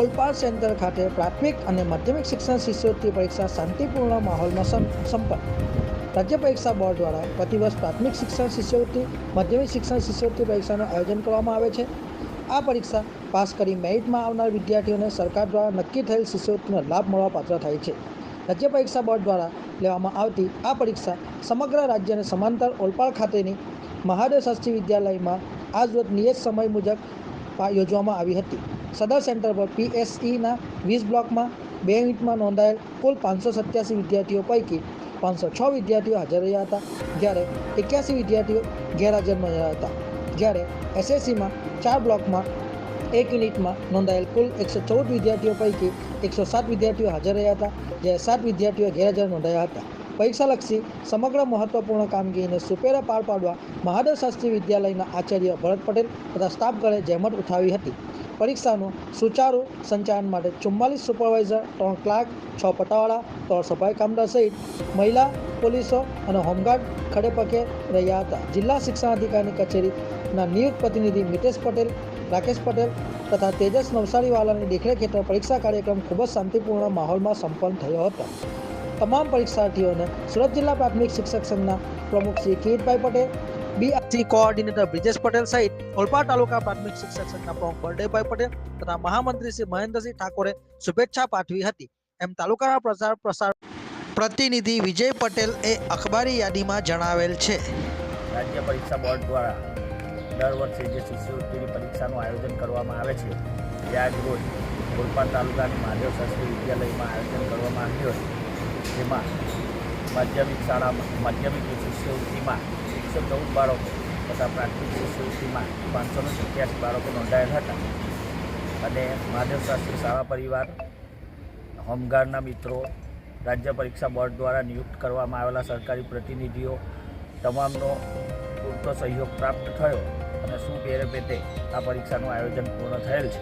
Olpad centre ખાતે પ્રાથમિક અને માધ્યમિક શિક્ષણ શિષ્યવૃત્તિ પરીક્ષા શાંતિપૂર્ણ માહોલમાં સંપન્ન. રાજ્ય પરીક્ષા બોર્ડ દ્વારા પ્રતિવર્ષ પ્રાથમિક શિક્ષણ શિષ્યવૃત્તિ, માધ્યમિક શિક્ષણ શિષ્યવૃત્તિ પરીક્ષાનું આયોજન કરવામાં આવે છે. આ પરીક્ષા પાસ કરી મેરિટમાં આવનાર વિદ્યાર્થીઓને સરકાર દ્વારા નક્કી થયેલ શિષ્યવૃત્તિનો લાભ મળવા પાત્ર થાય છે. રાજ્ય પરીક્ષા બોર્ડ દ્વારા લેવામાં આવતી આ પરીક્ષા સમગ્ર રાજ્યને સમાંતર ઓલપાડ ખાતેની મહાદેવ શાસ્ત્રી વિદ્યાલયમાં આજ રોજ નિયત સમય મુજબ યોજવામાં આવી હતી. સદર સેન્ટર પર પીએસઈના વીસ બ્લોકમાં બે યુનિટમાં નોંધાયેલ કુલ પાંચસો સત્યાસી વિદ્યાર્થીઓ પૈકી પાંચસો છ વિદ્યાર્થીઓ હાજર રહ્યા હતા, જ્યારે એક્યાસી વિદ્યાર્થીઓ ગેરહાજર રહ્યા હતા. જ્યારે એસએસસીમાં ચાર બ્લોકમાં એક યુનિટમાં નોંધાયેલ કુલ એકસો ચૌદ વિદ્યાર્થીઓ પૈકી એકસો સાત વિદ્યાર્થીઓ હાજર રહ્યા હતા જ્યારે સાત વિદ્યાર્થીઓ ગેરહાજર નોંધાયા હતા. પરીક્ષાલક્ષી સમગ્ર મહત્વપૂર્ણ કામગીરીને સુપેરે પાર પાડવા મહાદેવ શાસ્ત્રી વિદ્યાલયના આચાર્ય ભરત પટેલ તથા સ્ટાફગણે જહેમત ઉઠાવી હતી. પરીક્ષાનું સુચારુ સંચાલન માટે ચુમ્માલીસ સુપરવાઇઝર, ત્રણ ક્લાર્ક, છ પટાવાળા, ત્રણ સફાઈ કામદાર સહિત મહિલા, પોલીસો અને હોમગાર્ડ ખડેપગે રહ્યા હતા. જિલ્લા શિક્ષણાધિકારીની કચેરીના નિયુક્ત પ્રતિનિધિ મિતેશ પટેલ, રાકેશ પટેલ તથા તેજસ નવસારીવાલાની દેખરેખ હેઠળ પરીક્ષા કાર્યક્રમ ખૂબ જ શાંતિપૂર્ણ માહોલમાં સંપન્ન થયો હતો. તમામ પરીક્ષાર્થીઓને સુરત જિલ્લા પ્રાથમિક શિક્ષક સંઘના પ્રમુખ શ્રી કિરીટભાઈ પટેલ બીઆરસી કોઓર્ડિનેટર બ્રિજેશ પટેલ સહિત ઓલપાડ તાલુકા પ્રાથમિક શિક્ષક સંઘના પ્રમુખ બળદેવભાઈ પટેલ તથા મહામંત્રી શ્રી મહેન્દ્રસિંહ ઠાકોરે શુભેચ્છા પાઠવી હતી. એમ તાલુકાના પ્રચાર પ્રસાર પ્રતિનિધિ વિજય પટેલ એ અખબારી યાદીમાં જણાવેલ છે. રાજ્ય પરીક્ષા બોર્ડ દ્વારા દર વર્ષે જે શિષ્યવૃત્તિની પરીક્ષાનું આયોજન કરવામાં આવે છે તે આજ રોજ ઓલપાડ તાલુકાની મહાદેવ શાસ્ત્રી વિદ્યાલયમાં આયોજન કરવામાં આવ્યું હતું. જેમાં માધ્યમિક શાળામાં, માધ્યમિક શિષ્યવૃત્તિમાં એકસો ચૌદ બાળકો તથા પ્રાથમિક શિષ્યવૃત્તિમાં પાંચસો ને સત્યાસી બાળકો નોંધાયેલ હતા. અને મહાદેવ શાસ્ત્રી શાળા પરિવાર, હોમગાર્ડના મિત્રો, રાજ્ય પરીક્ષા બોર્ડ દ્વારા નિયુક્ત કરવામાં આવેલા સરકારી પ્રતિનિધિઓ, તમામનો પૂરતો સહયોગ પ્રાપ્ત થયો અને સુપેરે પેટે આ પરીક્ષાનું આયોજન પૂર્ણ થયેલ છે?